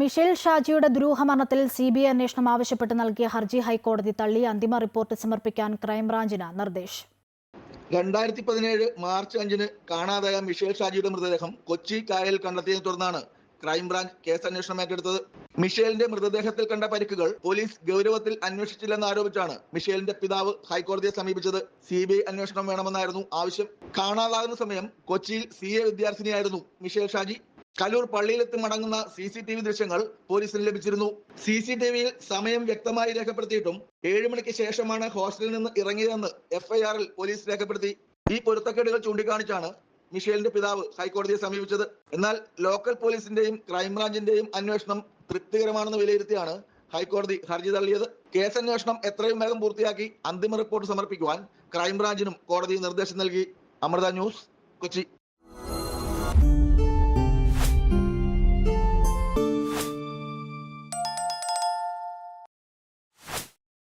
Michel ഷാജിയുടെ ദുരൂഹമരണത്തിൽ C B I അന്വേഷണം ആവശ്യപ്പെട്ട് നൽകിയ ഹർജി ഹൈക്കോടതി തള്ളി. അന്തിമ റിപ്പോർട്ട് സമർപ്പിക്കാൻ ക്രൈംബ്രാഞ്ചിന് നിർദ്ദേശം. രണ്ടായിരത്തി പതിനേഴ് മാർച്ച് അഞ്ചിന് കാണാതായ മിഷേൽ ഷാജിയുടെ മൃതദേഹം കൊച്ചി കായലിൽ കണ്ടെത്തിയതിനെ തുടർന്നാണ് ക്രൈംബ്രാഞ്ച് കേസ് അന്വേഷണം ഏറ്റെടുത്തത്. മിഷേലിന്റെ മൃതദേഹത്തിൽ കണ്ട പരിക്കുകൾ പോലീസ് ഗൗരവത്തിൽ അന്വേഷിച്ചില്ലെന്ന് ആരോപിച്ചാണ് മിഷേലിന്റെ പിതാവ് ഹൈക്കോടതിയെ സമീപിച്ചത്. സി ബി ഐ അന്വേഷണം വേണമെന്നായിരുന്നു ആവശ്യം. കാണാതാകുന്ന സമയം കൊച്ചിയിൽ സി എ വിദ്യാർത്ഥിനിയായിരുന്നു മിഷേൽ ഷാജി. കലൂർ പള്ളിയിലെത്തി മടങ്ങുന്ന സി സി ടി വി ദൃശ്യങ്ങൾ പോലീസിന് ലഭിച്ചിരുന്നു. സി സി ടി വിയിൽ സമയം വ്യക്തമായി രേഖപ്പെടുത്തിയിട്ടും ഏഴ് മണിക്ക് ശേഷമാണ് ഹോസ്റ്റലിൽ നിന്ന് ഇറങ്ങിയതെന്ന് എഫ്ഐആറിൽ പോലീസ് രേഖപ്പെടുത്തി. ഈ പൊരുത്തക്കേടുകൾ ചൂണ്ടിക്കാണിച്ചാണ് മിഷേലിന്റെ പിതാവ് ഹൈക്കോടതിയെ സമീപിച്ചത്. എന്നാൽ ലോക്കൽ പോലീസിന്റെയും ക്രൈംബ്രാഞ്ചിന്റെയും അന്വേഷണം തൃപ്തികരമാണെന്ന് വിലയിരുത്തിയാണ് ഹൈക്കോടതി ഹർജി തള്ളിയത്. കേസന്വേഷണം എത്രയും വേഗം പൂർത്തിയാക്കി അന്തിമ റിപ്പോർട്ട് സമർപ്പിക്കുവാൻ ക്രൈംബ്രാഞ്ചിനും കോടതി നിർദ്ദേശം നൽകി. അമൃത ന്യൂസ് കൊച്ചി.